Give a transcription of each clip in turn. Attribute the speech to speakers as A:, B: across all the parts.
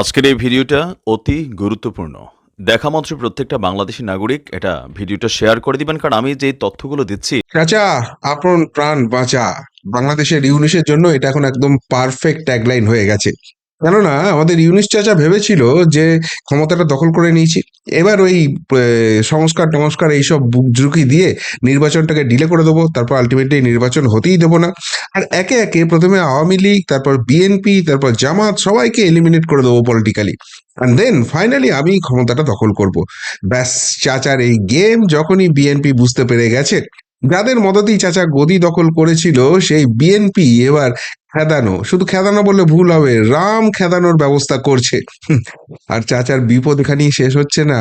A: আজকের এই ভিডিওটা অতি গুরুত্বপূর্ণ। দেখা মাত্র প্রত্যেকটা বাংলাদেশি নাগরিক এটা ভিডিওটা শেয়ার করে দিবেন, কারণ আমি যে তথ্যগুলো দিচ্ছি
B: চাচা আপন প্রাণ বাঁচা। বাংলাদেশের ইউনিশের জন্য এটা এখন একদম পারফেক্ট ট্যাগলাইন হয়ে গেছে। কেননা আমাদের ইউনিশ চাচা ভেবেছিল যে ক্ষমতাটা দখল করে নিয়েছি। এবার ওই সংস্কার টমস্কার এইসব ঝুঁকি দিয়ে নির্বাচনটাকে ডিলে করে দেবো, তারপর আলটিমেটলি নির্বাচন হতেই দেবো না। আর একে একে প্রথমে আওয়ামী লীগ, তারপর বিএনপি তারপর জামাত সবাইকে এলিমিনেট করে দেবো পলিটিক্যালি অ্যান্ড দেন ফাইনালি আমি ক্ষমতাটা দখল করব। ব্যাস, চাচার এই গেম যখনই বিএনপি বুঝতে পেরে গেছে, যাদের মদতেই চাচা গদি দখল করেছিল, সেই বিএনপি এবার খেদানো, শুধু খেদানো বললে ভুল হবে। রাম খেদানোর ব্যবস্থা করছে। আর চাচার বিপদ এখানেই শেষ হচ্ছে না।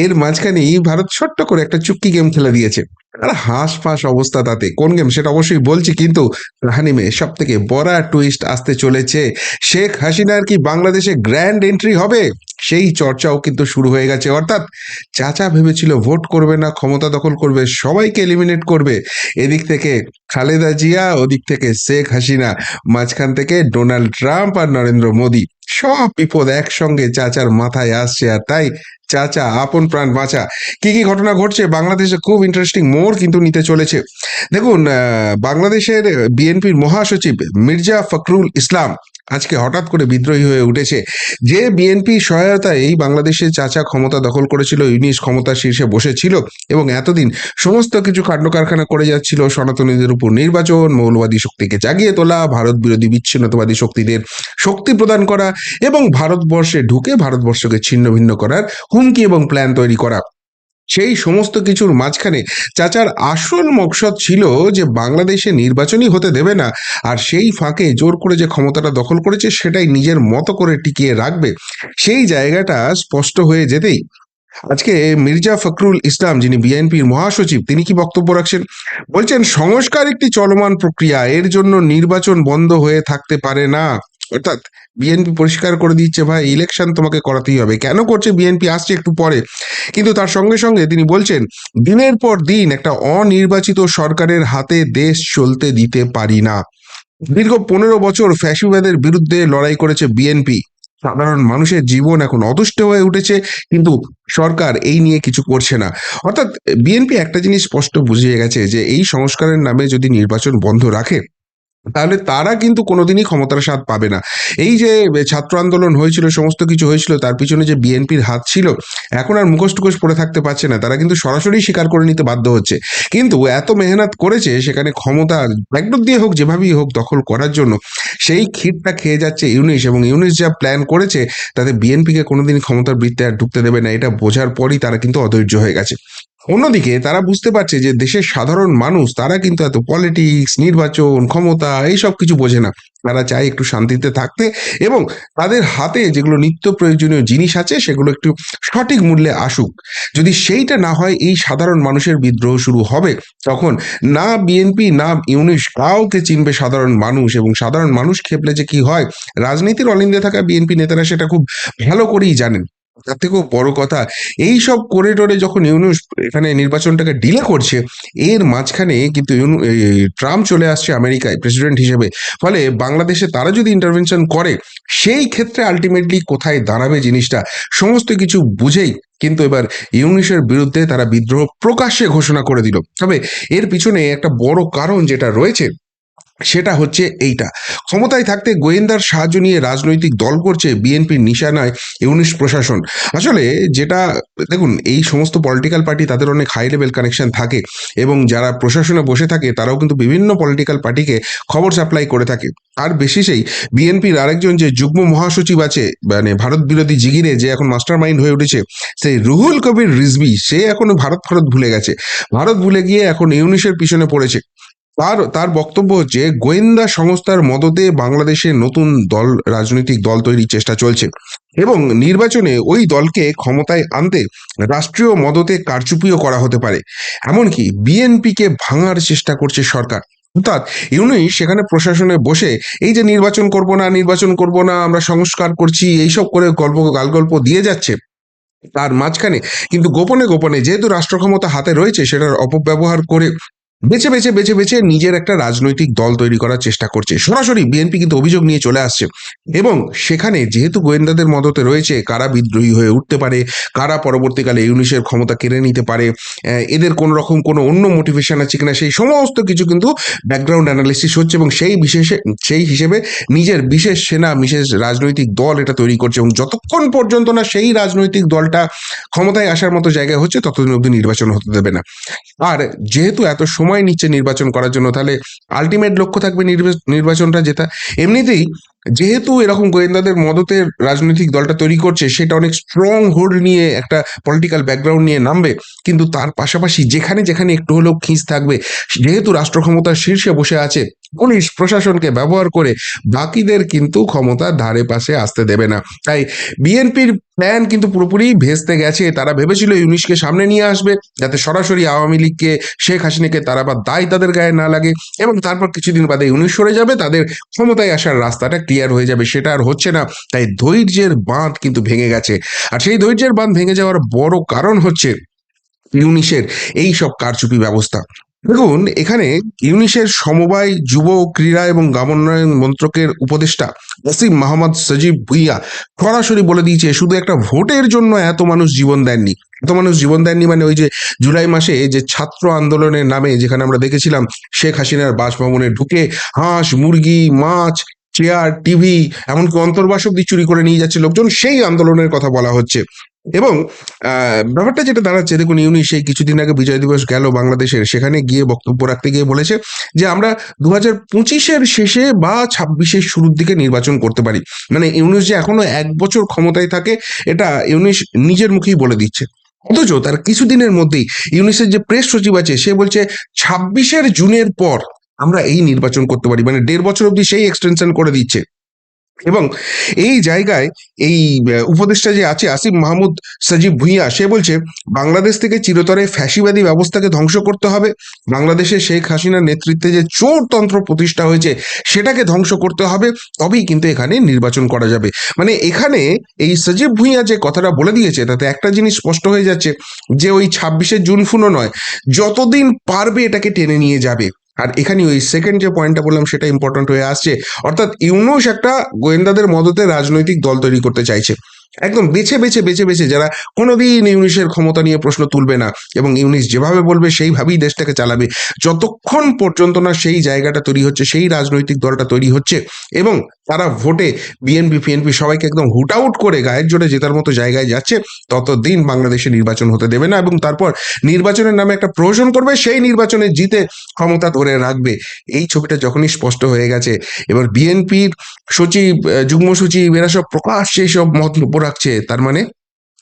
B: এর মাঝখানেই ভারত ছোট্ট করে একটা চুক্তি গেম খেলে দিয়েছে। আর হাঁস ফাঁস অবস্থা তাতে। কোন গেম সেটা অবশ্যই বলছি, কিন্তু রাহানিমে সব থেকে বড় টুইস্ট আসতে চলেছে। শেখ হাসিনার কি বাংলাদেশে গ্র্যান্ড এন্ট্রি হবে? সেই চর্চাও কিন্তু শুরু হয়ে গেছে। অর্থাৎ চাচা ভেবেছিল ভোট করবে না, ক্ষমতা দখল করবে, সবাইকে এলিমিনেট করবে। এদিক থেকে খালেদা জিয়া, ওদিক থেকে শেখ হাসিনা, মাঝখান থেকে ডোনাল্ড ট্রাম্প আর নরেন্দ্র মোদী। সব বিপদ একসঙ্গে চাচার মাথায় আসছে আর তাই চাচা আপন প্রাণ বাঁচা। কি কি ঘটনা ঘটছে বাংলাদেশে খুব ইন্টারেস্টিং মোড় কিন্তু নিতে চলেছে। দেখুন বাংলাদেশের বিএনপির মহাসচিব মির্জা ফখরুল ইসলাম আজকে হঠাৎ করে বিদ্রোহী হয়ে উঠেছে। যে বিএনপি সহায়তায় এই বাংলাদেশে চাচা ক্ষমতা দখল করেছিল ইউনিস ক্ষমতা শীর্ষে বসেছিল এবং এতদিন সমস্ত কিছু কাণ্ড কারখানা করে যাচ্ছিল, সনাতনীদের উপর নির্বাচন, মৌলবাদী শক্তিকে জাগিয়ে তোলা, ভারত বিরোধী বিচ্ছিন্নতাবাদী শক্তিদের শক্তি প্রদান করা এবং ভারতবর্ষে ঢুকে ভারতবর্ষকে ছিন্ন ভিন্ন করার হুমকি এবং প্ল্যান তৈরি করা। সেই সমস্ত কিছুর মাঝখানে চাচার আসল মকসদ ছিল যে বাংলাদেশে নির্বাচনই হতে দেবে না। আর সেই ফাঁকে জোর করে যে ক্ষমতাটা দখল করেছে, সেটাই নিজের মতো করে টিকিয়ে রাখবে। সেই জায়গাটা স্পষ্ট হয়ে যেতেই আজকে মির্জা ফখরুল ইসলাম, যিনি বিএনপির মহাসচিব, তিনি কি বক্তব্য রাখছেন? বলছেন, সংস্কার একটি চলমান প্রক্রিয়া, এর জন্য নির্বাচন বন্ধ হয়ে থাকতে পারে না। অর্থাৎ বিএনপি পরিষ্কার করে দিচ্ছে, ভাই ইলেকশন তোমাকে করাতেই হবে। কেন করছে বিএনপি? আসছে একটু পরে। কিন্তু তার সঙ্গে সঙ্গে তিনি বলছেন, দিনের পর দিন একটা অনির্বাচিত সরকারের হাতে দেশ চলতে দিতে পারি না। দীর্ঘ পনেরো বছর ফ্যাসিবাদের বিরুদ্ধে লড়াই করেছে বিএনপি। সাধারণ মানুষের জীবন এখন অদুষ্ট হয়ে উঠেছে, কিন্তু সরকার এই নিয়ে কিছু করছে না। অর্থাৎ, বিএনপি একটা জিনিস স্পষ্ট বুঝিয়ে গেছে যে, এই সংস্কারের নামে যদি নির্বাচন বন্ধ রাখে তাহলে তারা কিন্তু কোনোদিনই ক্ষমতার স্বাদ পাবে না। এই যে ছাত্র আন্দোলন হয়েছিল, সমস্ত কিছু হয়েছিল, তার পিছনে যে বিএনপির হাত ছিল, এখন আর মুখোশ টুকোশ পড়ে থাকতে পারছে না। তারা কিন্তু সরাসরি স্বীকার করে নিতে বাধ্য হচ্ছে। কিন্তু এত মেহনত করেছে, সেখানে ক্ষমতা ব্যাকডোর দিয়ে হোক, যেভাবেই হোক, দখল করার জন্য, সেই ক্ষীরটা খেয়ে যাচ্ছে ইউনিশ এবং ইউনিশ যা প্ল্যান করেছে, তাতে বিএনপিকে কোনোদিন ক্ষমতার বৃত্তে আর ঢুকতে দেবে না। এটা বোঝার পরই তারা কিন্তু অধৈর্য হয়ে গেছে। অন্যদিকে তারা বুঝতে পারছে যে দেশের সাধারণ মানুষ, তারা কিন্তু এত পলিটিক্স নির্বাচন, ক্ষমতা, এইসব কিছু বোঝে না। তারা চায় একটু শান্তিতে থাকতে এবং তাদের হাতে যেগুলো নিত্য প্রয়োজনীয় জিনিস আছে, সেগুলো একটু সঠিক মূল্যে আসুক। যদি সেইটা না হয়, এই সাধারণ মানুষের বিদ্রোহ শুরু হবে তখন না বিএনপি, না ইউনিশ কাউকে চিনবে সাধারণ মানুষ এবং সাধারণ মানুষ খেপলে যে কি হয়। রাজনীতির অলিন্দে থাকা বিএনপি নেতারা সেটা খুব ভালো করেই জানেন। তার থেকেও বড় কথা এই সব করিডোরে যখন ইউনুস এখানে নির্বাচনটাকে ডিলে করছে, এর মাঝখানে কিন্তু ট্রাম্প চলে আসছে আমেরিকায় প্রেসিডেন্ট হিসেবে। ফলে বাংলাদেশে তারা যদি ইন্টারভেনশন করে, সেই ক্ষেত্রে আলটিমেটলি কোথায় দাঁড়াবে জিনিসটা, সমস্ত কিছু বুঝেই কিন্তু এবার ইউনিশের বিরুদ্ধে তারা বিদ্রোহ প্রকাশ্যে ঘোষণা করে দিল। তবে এর পিছনে একটা বড় কারণ যেটা রয়েছে সেটা হচ্ছে এইটা। ক্ষমতায় থাকতে গোয়েন্দার সাহায্য নিয়ে রাজনৈতিক দল করছে বিএনপির নিশানায় ইউনিশ প্রশাসন। আসলে যেটা, দেখুন, এই সমস্ত পলিটিক্যাল পার্টি তাদের অনেক হাই লেভেল কানেকশন থাকে এবং যারা প্রশাসনে বসে থাকে তারাও কিন্তু বিভিন্ন পলিটিক্যাল পার্টিকে খবর সাপ্লাই করে থাকে। আর বেশি সেই বিএনপির আরেকজন যে যুগ্ম মহাসচিব আছে মানে ভারত বিরোধী জিগিরে যে এখন মাস্টার মাইন্ড হয়ে উঠেছে, সেই রুহুল কবির রিজভি, সে এখনও ভারত ভারত ভুলে গেছে। ভারত ভুলে গিয়ে এখন ইউনিশের পিছনে পড়েছে। তার তার বক্তব্য হচ্ছে, গোয়েন্দা সংস্থার মদতে বাংলাদেশে নতুন দল, রাজনৈতিক দল তৈরির চেষ্টা চলছে এবং নির্বাচনে ওই দলকে ক্ষমতায় আনতে রাষ্ট্রীয় মদতে কারচুপিও করা হতে পারে। এমনকি বিএনপিকে ভাঙার চেষ্টা করছে সরকার। অর্থাৎ ইউনিশ সেখানে প্রশাসনে বসে এই যে নির্বাচন করব না, নির্বাচন করব না, আমরা সংস্কার করছি, এইসব করে গল্প, গালগল্প দিয়ে যাচ্ছে। তার মাঝখানে কিন্তু গোপনে গোপনে যেহেতু রাষ্ট্র ক্ষমতা হাতে রয়েছে, সেটার অপব্যবহার করে বেছে বেছে বেছে বেছে নিজের একটা রাজনৈতিক দল তৈরি করার চেষ্টা করছে। সরাসরি বিএনপি কিন্তু অভিযোগ নিয়ে চলে আসছে। এবং সেখানে যেহেতু গোয়েন্দাদের মদতে রয়েছে, কারা বিদ্রোহী হয়ে উঠতে পারে, কারা পরবর্তীকালে ইউনিশের ক্ষমতা কেড়ে নিতে পারে এদের কোনো রকম কোনো অন্য মোটিভেশন আছে কিনা, সেই সমস্ত কিছু কিন্তু ব্যাকগ্রাউন্ড অ্যানালিসিস হচ্ছে এবং সেই বিশেষে, সেই হিসেবে নিজের বিশেষ সেনা, বিশেষ রাজনৈতিক দল এটা তৈরি করছে এবং যতক্ষণ পর্যন্ত না সেই রাজনৈতিক দলটা ক্ষমতায় আসার মতো জায়গায় হচ্ছে, ততদিন অবধি নির্বাচন হতে দেবে না। আর যেহেতু এত সময় নিচ্ছে নির্বাচন করার জন্য, তাহলে আলটিমেট লক্ষ্য থাকবে নির্বা- নির্বাচনটা যেটা। এমনিতেই যেহেতু এরকম গোয়েন্দাদের মদতের রাজনৈতিক দলটা তৈরি করছে, সেটা অনেক স্ট্রং হোল্ড নিয়ে একটা পলিটিক্যাল ব্যাকগ্রাউন্ড নিয়ে নামবে, কিন্তু তার পাশাপাশি যেখানে যেখানে একটু হলেও খিঁচ থাকবে, যেহেতু রাষ্ট্র ক্ষমতার শীর্ষে বসে আছে পুলিশ প্রশাসনকে ব্যবহার করে বাকিদের কিন্তু ক্ষমতার ধারে পাশে আসতে দেবে না। তাই বিএনপির প্ল্যান কিন্তু পুরোপুরি ভেস্তে গেছে। তারা ভেবেছিল ইউনিশকে সামনে নিয়ে আসবে, যাতে সরাসরি আওয়ামী লীগকে, শেখ হাসিনাকে তারা বা দায় তাদের গায়ে না লাগে এবং তারপর কিছুদিন বাদে ইউনিশ সরে যাবে, তাদের ক্ষমতায় আসার রাস্তাটা ক্লিয়ার হয়ে যাবে, সেটা আর হচ্ছে না। তাই ধৈর্যের বাঁধ কিন্তু ভেঙে গেছে। আর সেই ধৈর্যের বাঁধ ভেঙে যাওয়ার বড় কারণ হচ্ছে ইউনিশের এই সব কারচুপি ব্যবস্থা। দেখুন, এখানে ইউনিশের সমবায় যুব ক্রীড়া এবং গ্রামোন্নয়ন মন্ত্রকের উপদেষ্টা ওসিম মাহমদ সজীব ভুইয়া সরাসরি বলে দিয়েছে, শুধু একটা ভোটের জন্য এত মানুষ জীবন দেননি। এত মানুষ জীবন দেননি মানে ওই যে জুলাই মাসে যে ছাত্র আন্দোলনের নামে যেখানে আমরা দেখেছিলাম, শেখ হাসিনার বাসভবনে ঢুকে হাঁস, মুরগি, মাছ, চেয়ার, টিভি, এমনকি অন্তর্বাস অব্দি চুরি করে নিয়ে যাচ্ছে লোকজন, সেই আন্দোলনের কথা বলা হচ্ছে। এবং ব্যাপারটা যেটা দাঁড়াচ্ছে, দেখুন, ইউনি সেই কিছুদিন আগে বিজয় দিবস গেল বাংলাদেশের, সেখানে গিয়ে বক্তব্য রাখতে গিয়ে বলেছে যে আমরা দু হাজার পঁচিশের শেষে বা ছাব্বিশের শুরুর দিকে নির্বাচন করতে পারি। মানে ইউনিস যে এখনও এক বছর ক্ষমতায় থাকে, এটা ইউনিস নিজের মুখেই বলে দিচ্ছে। অথচ তার কিছুদিনের মধ্যেই ইউনিসের যে প্রেস সচিব আছে, সে বলছে ছাব্বিশের জুনের পর আমরা এই নির্বাচন করতে পারি। মানে দেড় বছর অবধি সেই এক্সটেনশন করে দিচ্ছে। এবং এই জায়গায় এই উপদেষ্টা যে আছে আসিফ মাহমুদ সজীব ভুইয়া, সে বলছে, বাংলাদেশ থেকে চিরতরে ফ্যাসিবাদী ব্যবস্থাকে ধ্বংস করতে হবে। বাংলাদেশে শেখ হাসিনার নেতৃত্বে যে চোরতন্ত্র প্রতিষ্ঠা হয়েছে, সেটাকে ধ্বংস করতে হবে। তবেই কিন্তু এখানে নির্বাচন করা যাবে। মানে এখানে এই সজীব ভুইয়া যে কথাটা বলে দিয়েছে, তাতে একটা জিনিস স্পষ্ট হয়ে যাচ্ছে, যে ওই ছাব্বিশে জুন ফুনও নয়, যতদিন পারবে এটাকে টেনে নিয়ে যাবে। আর এখানে ওই সেকেন্ড যে পয়েন্টটা বললাম, সেটা ইম্পর্টেন্ট হয়ে আসছে। অর্থাৎ ইউনুস একটা গোয়েন্দাদের মদতে রাজনৈতিক দল তৈরি করতে চাইছে। একদম বেছে বেছে বেছে বেছে যারা কোনোদিন ইউনিশের ক্ষমতা নিয়ে প্রশ্ন তুলবে না এবং ইউনিশ যেভাবে বলবে সেইভাবেই দেশটাকে চালাবে। যতক্ষণ পর্যন্ত না সেই জায়গাটা তৈরি হচ্ছে, সেই রাজনৈতিক দলটা তৈরি হচ্ছে এবং তারা ভোটে বিএনপি, ফিএনপি সবাইকে একদম হুট আউট করে গায়ের জোরে জেতার মতো জায়গায় যাচ্ছে, ততদিন বাংলাদেশে নির্বাচন হতে দেবে না এবং তারপর নির্বাচনের নামে একটা প্রয়োজন করবে, সেই নির্বাচনে জিতে ক্ষমতা ধরে রাখবে। এই ছবিটা যখনই স্পষ্ট হয়ে গেছে, এবার বিএনপির সচিব, যুগ্ম সচিব, এরা সব প্রকাশ্যে সব মন্তব্য রাখছে, তার মানে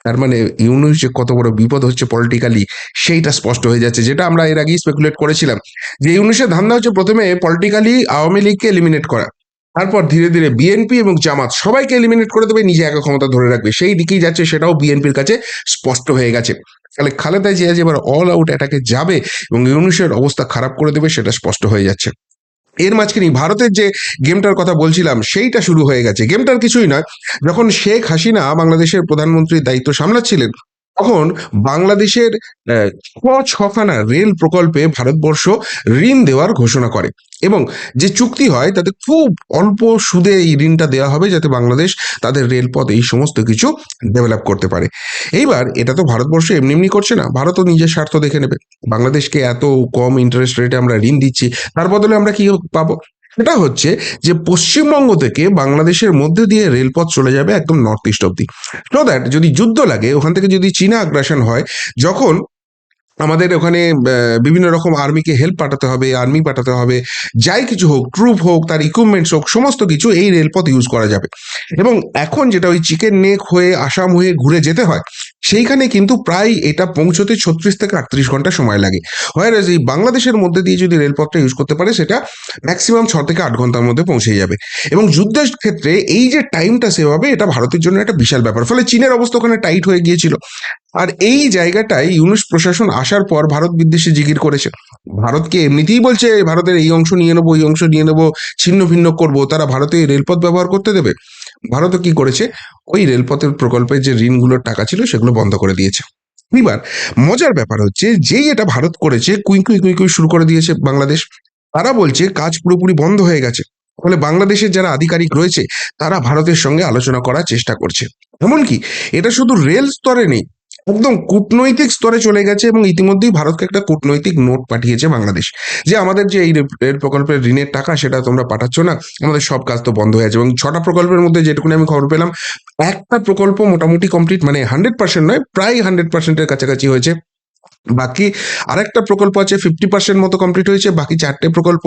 B: তার মানে ইউনুস যে কত বড় বিপদ হচ্ছে পলিটিক্যালি সেইটা স্পষ্ট হয়ে যাচ্ছে, যেটা আমরা এর আগেই স্পেকুলেট করেছিলাম। যে ইউনুসের ধান্দা হচ্ছে প্রথমে পলিটিক্যালি আওয়ামী লীগকে এলিমিনেট করা, তারপর ধীরে ধীরে বিএনপি এবং জামাত সবাইকে এলিমিনেট করে দেবে, নিজে একা ক্ষমতা ধরে রাখবে। সেই দিকেই যাচ্ছে, সেটাও বিএনপির কাছে স্পষ্ট হয়ে গেছে। তাহলে খালেদা জিয়া যে এবার অল আউট অ্যাটাকে যাবে এবং ইউনুসের অবস্থা খারাপ করে দেবে, সেটা স্পষ্ট হয়ে যাচ্ছে। এর মাঝখানে ভারতের যে গেমটার কথা বলছিলাম, সেইটা শুরু হয়ে গেছে। গেমটার কিছুই নয়। যখন শেখ হাসিনা বাংলাদেশের প্রধানমন্ত্রীর দায়িত্ব সামলাচ্ছিলেন তখন বাংলাদেশের ছ ছখানা রেল প্রকল্পে ভারতবর্ষ ঋণ দেওয়ার ঘোষণা করে এবং যে চুক্তি হয় তাতে খুব অল্প সুদে এই ঋণটা দেওয়া হবে যাতে বাংলাদেশ তাদের রেলপথ এই সমস্ত কিছু ডেভেলপ করতে পারে। এইবার এটা তো ভারতবর্ষ এমনি এমনি করছে না, ভারতও নিজের স্বার্থ দেখে নেবে। বাংলাদেশকে এত কম ইন্টারেস্ট রেটে আমরা ঋণ দিচ্ছি, তার বদলে আমরা কি পাবো? সেটা হচ্ছে যে পশ্চিমবঙ্গ থেকে বাংলাদেশের মধ্যে দিয়ে রেলপথ চলে যাবে একদম নর্থ ইস্ট অব্দি সো দ্যাট যদি যুদ্ধ লাগে, ওখান থেকে যদি চীনা আগ্রাসন হয়, যখন আমাদের ওখানে বিভিন্ন রকম আর্মিকে হেল্প পাঠাতে হবে আর্মি পাঠাতে হবে, যাই কিছু হোক ট্রুপ হোক, তার ইকুইপমেন্টস হোক, সমস্ত কিছু এই রেলপথ ইউজ করা যাবে। এবং এখন যেটা ওই চিকেন নেক হয়ে, আসাম হয়ে ঘুরে যেতে হয় সেইখানে কিন্তু প্রায় এটা পৌঁছতে ছত্রিশ থেকে আটত্রিশ ঘণ্টা সময় লাগে। হয় এই বাংলাদেশের মধ্যে দিয়ে যদি রেলপথটা ইউজ করতে পারে, সেটা ম্যাক্সিমাম ছ থেকে আট ঘণ্টার মধ্যে পৌঁছে যাবে। এবং যুদ্ধের ক্ষেত্রে এই যে টাইমটা সেভ হবে এটা ভারতের জন্য একটা বিশাল ব্যাপার। ফলে চীনের অবস্থা ওখানে টাইট হয়ে গিয়েছিল। আর এই জায়গাটায় ইউনুস প্রশাসন আসার পর ভারত বিদ্বেষে জিগির করেছে। ভারতকে এমনিতেই বলছে, ভারতের এই অংশ নিয়ে নেব, এই অংশ নিয়ে নেব, ছিন্ন ভিন্ন করব। তারা ভারতে রেলপথ ব্যবহার করতে দেবে। ভারতও কি করেছে? ওই রেলপথের প্রকল্পের যে ঋণগুলোর টাকা ছিল সেগুলো বন্ধ করে দিয়েছে। এবার মজার ব্যাপার হচ্ছে, যেই এটা ভারত করেছে, কুই কুই কুই কুই শুরু করে দিয়েছে বাংলাদেশ, তারা বলছে কাজ পুরোপুরি বন্ধ হয়ে গেছে। ফলে বাংলাদেশের যারা আধিকারিক রয়েছে, তারা ভারতের সঙ্গে আলোচনা করার চেষ্টা করছে। এমনকি এটা শুধু রেল স্তরে নেই একদম কূটনৈতিক স্তরে চলে গেছে এবং ইতিমধ্যেই ভারতকে একটা কূটনৈতিক নোট পাঠিয়েছে বাংলাদেশ। যে আমাদের যে এই রেল প্রকল্পের ঋণের টাকা সেটা তোমরা পাঠাচ্ছ না, আমাদের সব কাজ তো বন্ধ হয়ে আছে এবং ছটা প্রকল্পের মধ্যে যেটুকু আমি খবর পেলাম, একটা প্রকল্প মোটামুটি কমপ্লিট মানে হান্ড্রেড পার্সেন্ট নয়, প্রায় হান্ড্রেড পার্সেন্টের কাছাকাছি হয়েছে। বাকি আরেকটা প্রকল্প আছে ফিফটি পার্সেন্ট মতো কমপ্লিট হয়েছে, বাকি চারটে প্রকল্প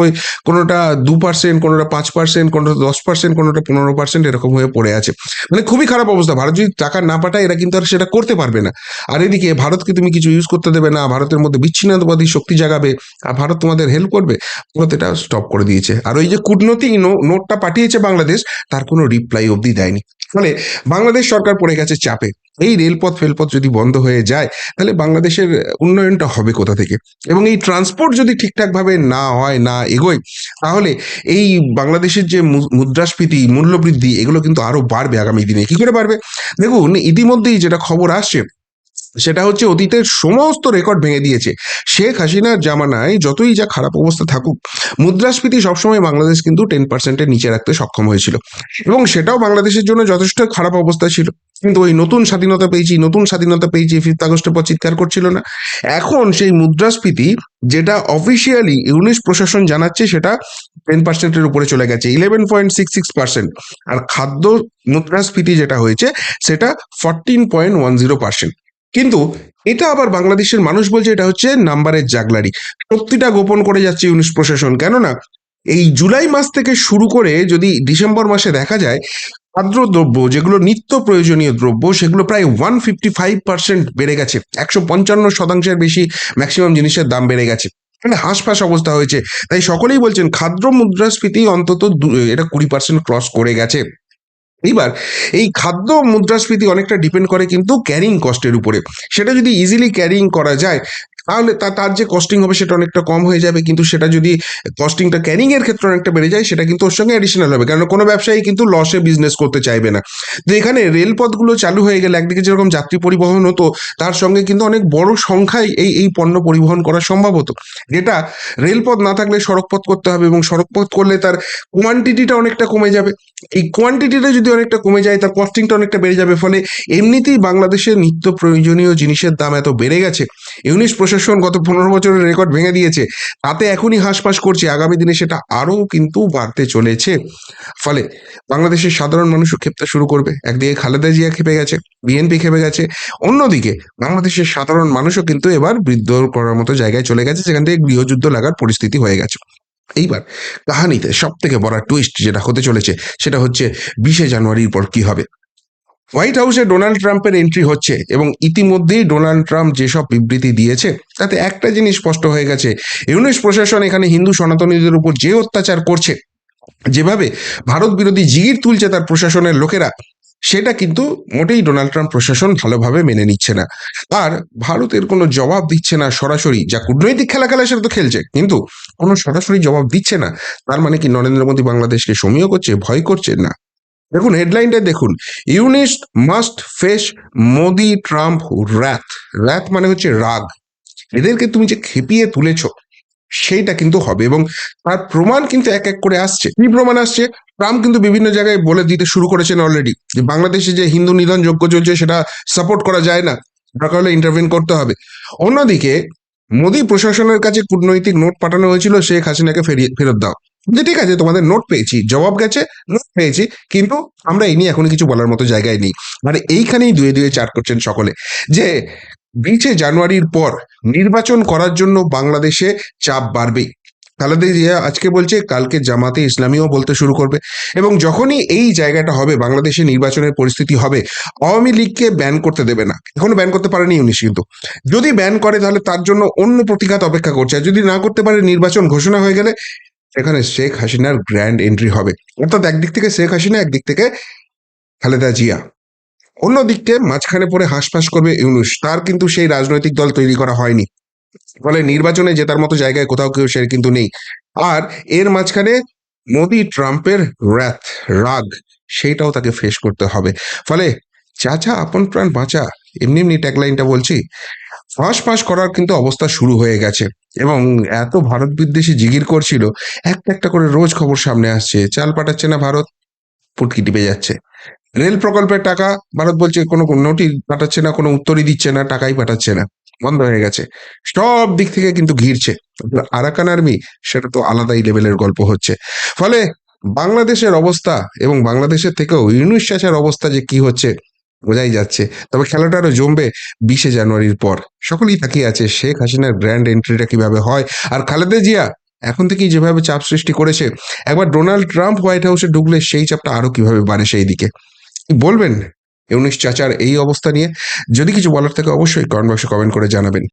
B: কোনোটা দু পার্সেন্ট কোনোটা পাঁচ পার্সেন্ট কোনোটা দশ পার্সেন্ট কোনোটা পনেরো পার্সেন্ট এরকম হয়ে পড়ে আছে। মানে খুবই খারাপ অবস্থা। ভারত যদি টাকা না পাঠায়, এরা কিন্তু আর সেটা করতে পারবে না। আর এদিকে ভারতকে তুমি কিছু ইউজ করতে দেবে না, ভারতের মধ্যে বিচ্ছিন্নতাবাদী শক্তি জাগাবে, আর ভারত তোমাদের হেল্প করবে ভারত এটা স্টপ করে দিয়েছে। আর ওই যে কূটনৈতিক নোটটা পাঠিয়েছে বাংলাদেশ, তার কোনো রিপ্লাই অবধি দেয়নি। ফলে বাংলাদেশ সরকার পড়ে গেছে চাপে। এই রেলপথ, ফেলপথ যদি বন্ধ হয়ে যায়, তাহলে বাংলাদেশের উন্নয়নটা হবে কোথা থেকে? এবং এই ট্রান্সপোর্ট যদি ঠিকঠাকভাবে না হয়, না এগোয়, তাহলে এই বাংলাদেশের যে মুদ্রাস্ফীতি, মূল্যবৃদ্ধি, এগুলো কিন্তু আরও বাড়বে আগামী দিনে। কী করে বাড়বে? দেখুন, ইতিমধ্যেই যেটা খবর আসছে সেটা হচ্ছে অতীতের সমস্ত রেকর্ড ভেঙে দিয়েছে। শেখ হাসিনার জামানায় যতই যা খারাপ অবস্থা থাকুক, মুদ্রাস্ফীতি সবসময় বাংলাদেশ কিন্তু টেন পার্সেন্টের নিচে রাখতে সক্ষম হয়েছিল। এবং সেটাও বাংলাদেশের জন্য যথেষ্ট খারাপ অবস্থা ছিল। কিন্তু ওই নতুন স্বাধীনতা পেয়েছি, নতুন স্বাধীনতা পেয়েছি ফিফথ আগস্টের পর চিৎকার করছিল না। এখন সেই মুদ্রাস্ফীতি যেটা অফিসিয়ালি ইউনিশ প্রশাসন জানাচ্ছে সেটা টেন পার্সেন্টের উপরে চলে গেছে eleven point six six percent আর খাদ্য মুদ্রাস্ফীতি যেটা হয়েছে, সেটা fourteen point one zero percent কিন্তু এটা আবার বাংলাদেশের মানুষ বলছে এটা হচ্ছে নাম্বারের জাগলারি। সত্যিটা গোপন করে যাচ্ছে ইউনিশ প্রশাসন। কেননা এই জুলাই মাস থেকে শুরু করে যদি ডিসেম্বর মাসে দেখা যায় খাদ্য দ্রব্য যেগুলো নিত্য প্রয়োজনীয় দ্রব্য, সেগুলো প্রায় ওয়ান ফিফটি ফাইভ পার্সেন্ট বেড়ে গেছে। একশো পঞ্চান্ন শতাংশের বেশি ম্যাক্সিমাম জিনিসের দাম বেড়ে গেছে। মানে হাঁসফাঁস অবস্থা হয়েছে। তাই সকলেই বলছেন, খাদ্য মুদ্রাস্ফীতি অন্তত এটা কুড়ি পার্সেন্ট ক্রস করে গেছে। এইবার, এই খাদ্য মুদ্রাস্ফীতি অনেকটা ডিপেন্ড করে কিন্তু ক্যারিং কস্টের উপরে। সেটা যদি ইজিলি ক্যারিং করা যায় তাহলে তার যে কস্টিং হবে সেটা অনেকটা কম হয়ে যাবে, কিন্তু সেটা যদি কস্টিংটা ক্যারিং এর ক্ষেত্রে অনেকটা বেড়ে যায়, সেটা কিন্তু ওর সঙ্গে অ্যাডিশনাল হবে। কারণ কোনো ব্যবসায়ী কিন্তু লসে বিজনেস করতে চাইবে না। তো এখানে রেলপথগুলো চালু হয়ে গেলে একদিকে যেরকম যাত্রী পরিবহন হতো, তার সঙ্গে কিন্তু অনেক বড় সংখ্যায় এই এই পণ্য পরিবহন করা সম্ভব হতো। যেটা রেলপথ না থাকলে সড়কপথ করতে হবে এবং সড়কপথ করলে তার কোয়ান্টিটিটা অনেকটা কমে যাবে। এই কোয়ান্টিটিটা যদি অনেকটা কমে যায়, তার কস্টিংটা অনেকটা বেড়ে যাবে। ফলে এমনিতেই বাংলাদেশের নিত্য প্রয়োজনীয় জিনিসের দাম এত বেড়ে গেছে। ইউনিশ প্রশাসন গত পনেরো বছরের রেকর্ড ভেঙে দিয়েছে। তাতে এখনই হাঁসফাঁস করছে। আগামী দিনে সেটা আরও কিন্তু বাড়তে চলেছে। ফলে বাংলাদেশের সাধারণ মানুষও ক্ষেপতে শুরু করবে। একদিকে খালেদা জিয়া খেপে গেছে, বিএনপি খেপে গেছে। অন্যদিকে বাংলাদেশের সাধারণ মানুষও কিন্তু এবার বিদ্রোহ করার মতো জায়গায় চলে গেছে সেখান থেকে গৃহযুদ্ধ লাগার পরিস্থিতি হয়ে গেছে। এইবার কাহানিতে সব থেকে বড় টুইস্ট যেটা হতে চলেছে, সেটা হচ্ছে বিশে জানুয়ারির পর কি হবে? হোয়াইট হাউসে ডোনাল্ড ট্রাম্পের এন্ট্রি হচ্ছে এবং ইতিমধ্যেই ডোনাল্ড ট্রাম্প যেসব বিবৃতি দিয়েছে, তাতে একটা জিনিস স্পষ্ট হয়ে গেছে। ইউনিশ প্রশাসন এখানে হিন্দু সনাতনীদের উপর যে অত্যাচার করছে, যেভাবে ভারত বিরোধী জিগির তুলছে তার প্রশাসনের লোকেরা, সেটা কিন্তু মোটেই ডোনাল্ড ট্রাম্প প্রশাসন ভালোভাবে মেনে নিচ্ছে না। আর ভারতের কোনো জবাব দিচ্ছে না সরাসরি, যা কূটনৈতিক খেলা খেলা সেটা তো খেলছে, কিন্তু কোনো সরাসরি জবাব দিচ্ছে না। তার মানে কি নরেন্দ্র মোদী বাংলাদেশকে সমীহ করছে, ভয় করছে? না। দেখুন হেডলাইনটা দেখুন Yunus must face Modi Trump wrath wrath মানে হচ্ছে রাগ। এদেরকে তুমি যে খেপিয়ে তুলেছ, সেইটা কিন্তু হবে এবং তার প্রমাণ কিন্তু এক এক করে আসছে। কি প্রমাণ আসছে? ট্রাম্প কিন্তু বিভিন্ন জায়গায় বলে দিতে শুরু করেছেন অলরেডি যে বাংলাদেশে যে হিন্দু নিধন যোগ্য চলছে, সেটা সাপোর্ট করা যায় না। দরকার হলে ইন্টারভিন করতে হবে। অন্যদিকে, মোদী প্রশাসনের কাছে কূটনৈতিক নোট পাঠানো হয়েছিল, শেখ হাসিনাকে ফেরত দাও। যে ঠিক আছে, তোমাদের নোট পেয়েছি, জবাব গেছে নোট পেয়েছি, কিন্তু আমরা এই নিয়ে এখনও কিছু বলার মতো জায়গায় নেই। মানে এইখানেই দুয়ে দুয়ে চার করছেন সকলে। যে বিশে জানুয়ারির পর নির্বাচন করার জন্য বাংলাদেশে চাপ বাড়বেই খালেদা জিয়া আজকে বলছে, কালকে জামাতে ইসলামীও বলতে শুরু করবে। এবং যখনই এই জায়গাটা হবে, বাংলাদেশে নির্বাচনের পরিস্থিতি হবে, আওয়ামী লীগকে ব্যান করতে দেবে না। এখনও ব্যান করতে পারেনি ইউনিশ কিন্তু। যদি ব্যান করে, তাহলে তার জন্য অন্য প্রতিঘাত অপেক্ষা করছে। আর যদি না করতে পারে, নির্বাচন ঘোষণা হয়ে গেলে সেখানে শেখ হাসিনার গ্র্যান্ড এন্ট্রি হবে। অর্থাৎ একদিক থেকে শেখ হাসিনা, একদিক থেকে খালেদা জিয়া। অন্য দিককে মাঝখানে পড়ে হাঁসফাঁস করবে ইউনুস। তার কিন্তু সেই রাজনৈতিক দল তৈরি করা হয়নি। ফলে নির্বাচনে জেতার মতো জায়গায় কোথাও কেউ সে কিন্তু নেই। আর এর মাঝখানে মোদি ট্রাম্পের র্যাথ রাগ, সেইটাও তাকে ফেস করতে হবে। ফলে চাচা আপন প্রাণ বাঁচা, এমনি এমনি ট্যাগলাইনটা বলছি ফাঁস ফাঁস করার কিন্তু অবস্থা শুরু হয়ে গেছে। এবং এত ভারত বিদ্বেষী জিগির করছিল, একটা একটা করে রোজ খবর সামনে আসছে, চাল পাঠাচ্ছে না ভারত, পুটকি টিপে যাচ্ছে। রেল প্রকল্পের টাকা ভারত বলছে কোনো নোটিশ পাঠাচ্ছে না, কোনো উত্তরই দিচ্ছে না, টাকাই পাঠাচ্ছে না, বন্ধ হয়ে গেছে। সব দিক থেকে কিন্তু ঘিরছে। আরাকান আর্মি, সেটা তো আলাদাই লেভেলের গল্প হচ্ছে। ফলে বাংলাদেশের অবস্থা এবং বাংলাদেশের থেকেও ইউনুস অবস্থা যে কি হচ্ছে বোঝাই যাচ্ছে। তবে খেলাটা আরও জমবে বিশে জানুয়ারির পর। সকলেই তাকিয়ে আছে শেখ হাসিনার গ্র্যান্ড এন্ট্রিটা কীভাবে হয়। আর খালেদা জিয়া এখন থেকেই যেভাবে চাপ সৃষ্টি করেছে, একবার ডোনাল্ড ট্রাম্প হোয়াইট হাউসে ঢুকলে সেই চাপটা আরও কীভাবে বাড়ে সেই দিকে? বলবেন ইউনিশ চাচার এই অবস্থা নিয়ে। যদি কিছু বলার থাকে অবশ্যই কমেন্ট বক্সে কমেন্ট করে জানাবেন।